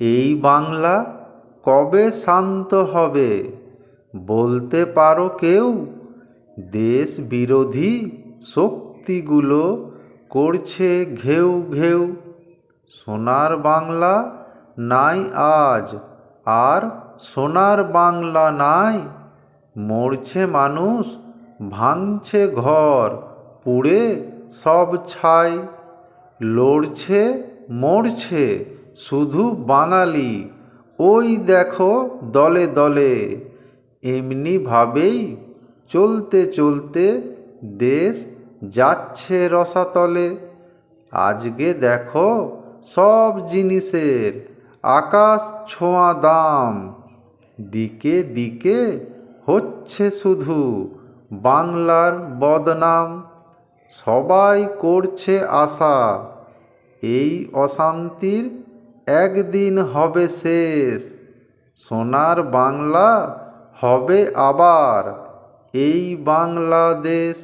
এই বাংলা কবে শান্ত হবে? বলতে পারো কেউ? দেশ বিরোধী শক্তিগুলো করছে ঘেউ ঘেউ। সোনার বাংলা নাই আজ, আর সোনার বাংলা নাই। মরছে মানুষ, ভাঙছে ঘর, পুড়ে সব ছাই। লড়ছে, মরছে শুধু বাঙালি, ওই দেখো দলে দলে। এমনিভাবেই চলতে চলতে দেশ যাচ্ছে রসাতলে। আজকে দেখো সব জিনিসের আকাশ ছোঁয়া দাম। দিকে দিকে হচ্ছে শুধু বাংলার বদনাম। সবাই করছে আশা। এই অশান্তির একদিন হবে শেষ সোনার বাংলা হবে আবার এই বাংলাদেশ।